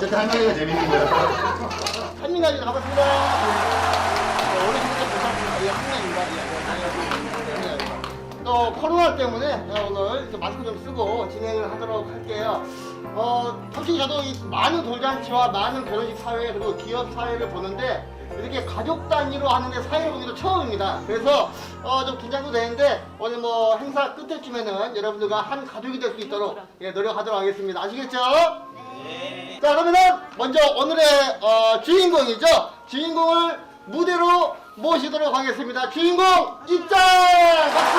어쨌든 한 명이가 재밌는 거야. 한민가지 가봤습니다. 네, 어르신들 보셨습니다. 이게 한명입니다. 또 코로나 때문에 네, 오늘 좀 마스크 좀 쓰고 진행을 하도록 할게요. 어, 솔직히 저도 이 많은 돌잔치와 많은 결혼식 사회 그리고 기업 사회를 보는데 이렇게 가족 단위로 하는데 사회를 보기도 처음입니다. 그래서 어, 좀 긴장도 되는데 오늘 뭐 행사 끝에쯤에는 여러분들과 한 가족이 될 수 있도록 예, 노력하도록 하겠습니다. 아시겠죠? 자 그러면은 먼저 오늘의 어, 주인공이죠. 주인공을 무대로 모시도록 하겠습니다. 주인공 입장 박수.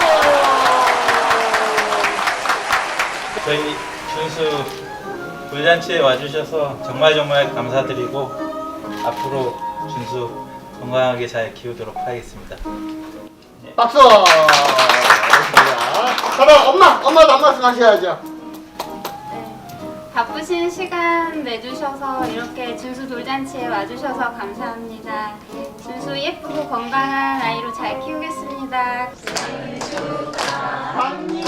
저희 준수 돌잔치에 와주셔서 정말 정말 감사드리고 앞으로 준수 건강하게 잘 키우도록 하겠습니다. 박수. 알겠습니다. 그럼 엄마 엄마도 한 말씀 하셔야죠. 네. 바쁘신 시간 내주셔서 이렇게 준수 돌잔치에 와주셔서 감사합니다. 준수 예쁘고 건강한 아이로 잘 키우겠습니다. 갑니다.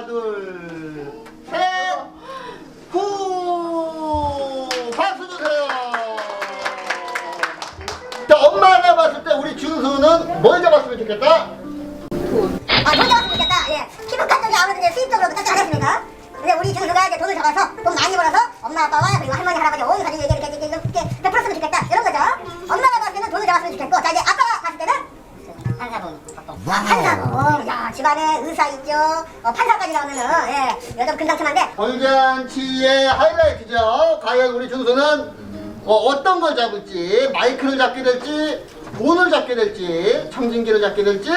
하나, 둘, 셋, 후! 박수 주세요! 자, 엄마가 봤을 때 우리 준수는 뭘 잡았으면 좋겠다? 아, 돈 잡았으면 좋겠다. 예. 피부과 쪽이 이제 수입적으로 딱지 않았습니까? 근데 우리 준수가 이제 돈을 잡아서 돈 많이 벌어서 엄마 아빠와 그리고 할머니 할아버지 온 가족에게 집안에 의사 있죠. 어, 판사까지 나오면은 예, 여자 근당천한데 돌잔치의 하이라이트죠. 과연 우리 준수는 어, 떤 걸 잡을지, 마이크를 잡게 될지, 돈을 잡게 될지, 청진기를 잡게 될지,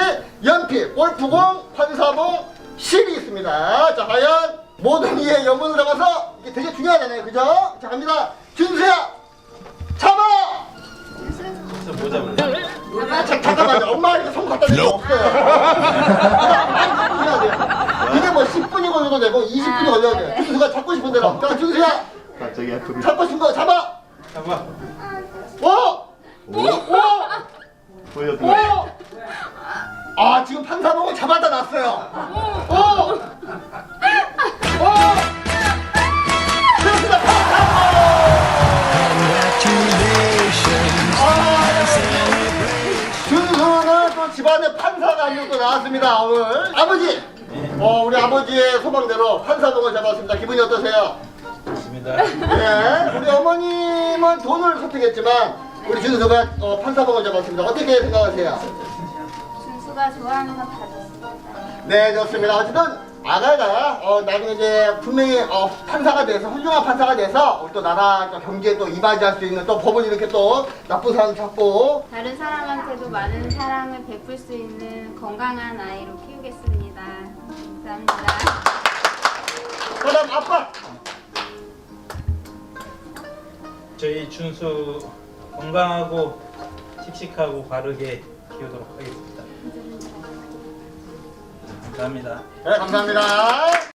연필, 골프공, 판사봉, 실이 있습니다. 자, 과연 모든 이의 영혼을 잡아서 이게 되게 중요하잖아요. 그죠? 자, 갑니다. 준수야! 자, 잠깐만요. 엄마한테 손 갖다 줄게 없어요. 해야 돼요. 이게 뭐 10분이 걸려도 되고 20분이 걸려도 돼. 준수가 잡고 싶은 대로. 자, 준수야! 갑자기 아프네. 잡고 싶은 거 잡아! 잡아. 오! 오! 오! 보여줘. 오! 아, 지금 판사봉을 잡아다 놨어요. 오! 오! 준수는 또 집안의 판사가 아니고 또 나왔습니다, 오늘. 아버지! 어, 우리 아버지의 소망대로 판사봉을 잡았습니다. 기분이 어떠세요? 좋습니다. 네, 우리 어머님은 돈을 선택했지만 우리 준수가 어, 판사봉을 잡았습니다. 어떻게 생각하세요? 준수가 좋아하는 거다 줬습니다. 네, 좋습니다. 어쨌든 아가가 어, 나중에 이제 분명히 어, 판사가 돼서 훌륭한 판사가 돼서 우리 또 나라 또 경제에 또 이바지할 수 있는 또 법을 이렇게 또 나쁜 사람 잡고 다른 사람한테도 많은 사랑을 베풀 수 있는 건강한 아이로 키우겠습니다. 감사합니다. 그다음 아빠 저희 준수 건강하고 씩씩하고 바르게 키우도록 하겠습니다. 감사합니다. 네, 감사합니다.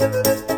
you.